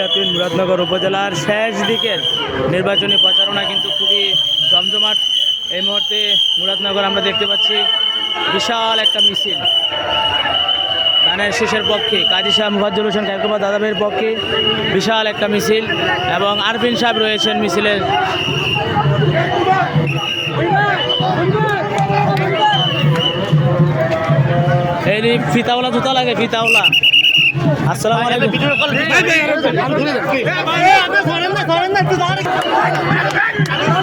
মিলাতুন মুরাদনগর উপজেলার শেষ দিকের নির্বাচনী প্রচারণা কিন্তু খুবই জমজমাট। এই মুহূর্তে মুরাদনগর আমরা দেখতে পাচ্ছি বিশাল একটা মিছিল। ধানের শেষের পক্ষে কাজী শাহ মুফাজ্জুল হোসেন কায়কুমা দাদাবের পক্ষে বিশাল একটা মিছিল এবং আরফিন সাহেব রয়েছেন মিছিলের এই ফিতাওলা জুতা লাগে, ফিতাওলা। আসসালামু আলাইকুম ভাই ভাই ধরে না ধরে না একটু अब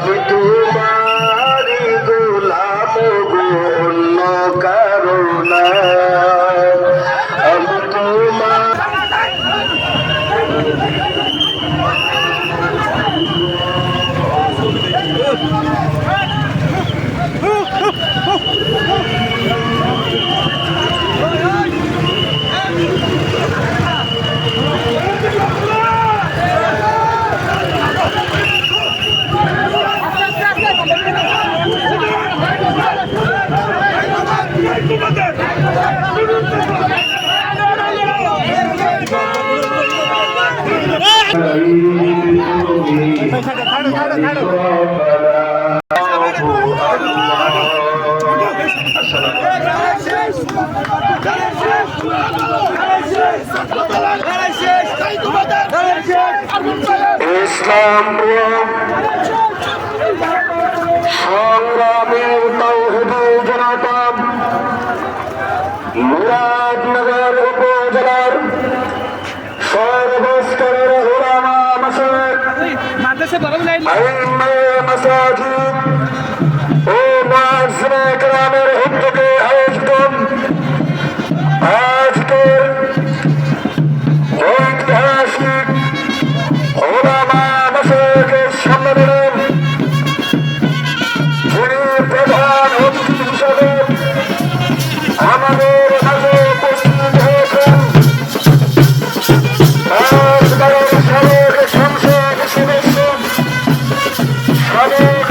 muito ইসলাম সংগ্রামের তৌহিদুল أما المساجد ¡Vamos!